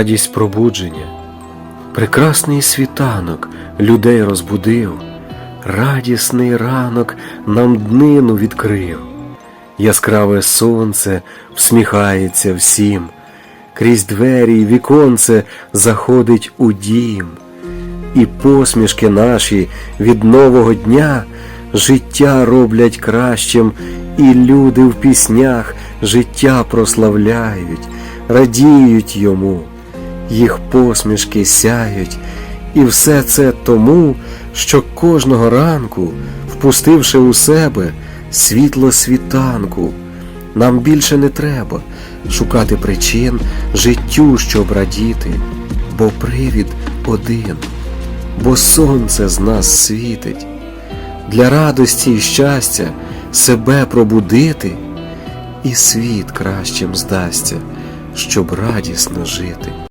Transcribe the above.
радість пробудження. Прекрасний світанок людей розбудив, радісний ранок нам днину відкрив. Яскраве сонце всміхається всім, крізь двері й віконце заходить у дім, і посмішки наші від нового дня життя роблять кращим, і люди в піснях життя прославляють, радіють йому, їх посмішки сяють, і все це тому, що кожного ранку, впустивши у себе світло світанку, нам більше не треба шукати причин життю, щоб радіти, бо привід один, бо сонце з нас світить. Для радості і щастя себе пробудити, і світ кращим здасться, щоб радісно жити.